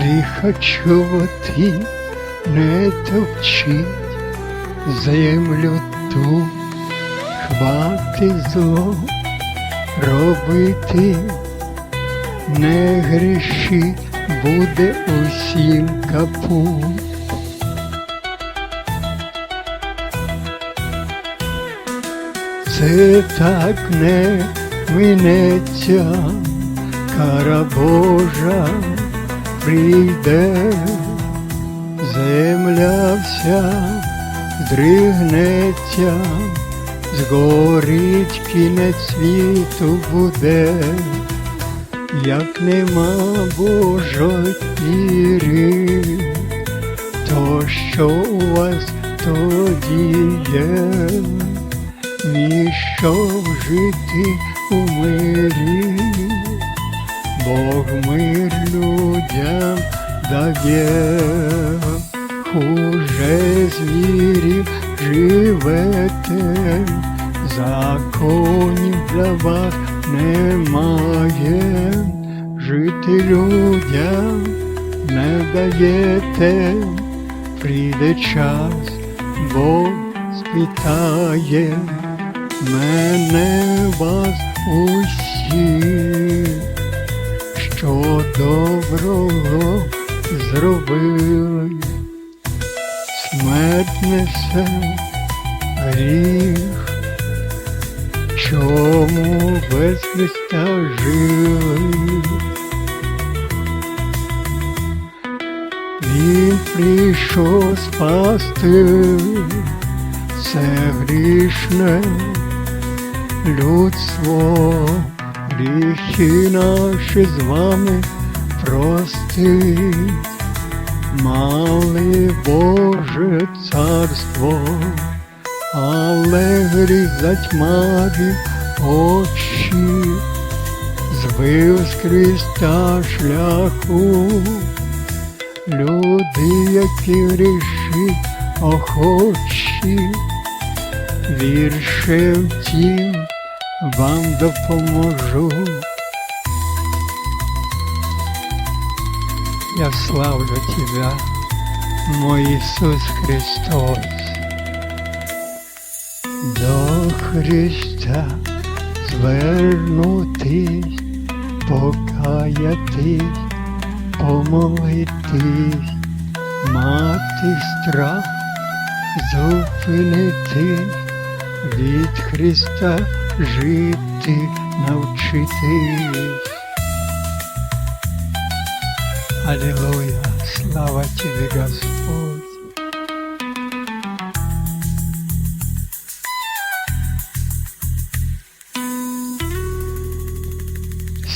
гріха чувати не товчить землю ту, хвати зло робити, не гріши, буде усім капут. Це так не минеться, кара Божа прийде, земля вся здригнеться, згорить кінець світу буде, як нема Божої то що у вас тоді є? Ніщо жити у мирі, Бог мир людям дає, хуже звірів живете, законів для вас немає, жити людям не даєте, прийде час, Бог спитає мене вас усіх, доброго зробили, смерть несе гріх, чому без Христа жили. Він прийшов спасти. Це грішне людство, гріхи наші з вами простить, мали Боже царство, але гріх затьмарив очі, збив з Христа шляху. Люди, які грішить охочі, віршем тім вам допоможу. Я славлю Тебя, мой Ісус Христос. До Христа звернутись, покаятись, помолитись, мати страх, зупинити, від Христа жити, навчитись. Аллилуйя, слава Тебе, Господь.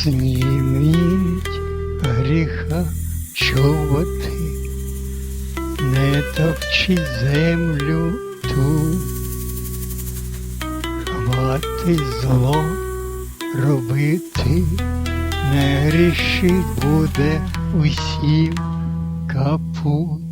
Зніміть гріха чоботи, не товчіть землю ту, хвати зло робити, не грішить буде усім капут.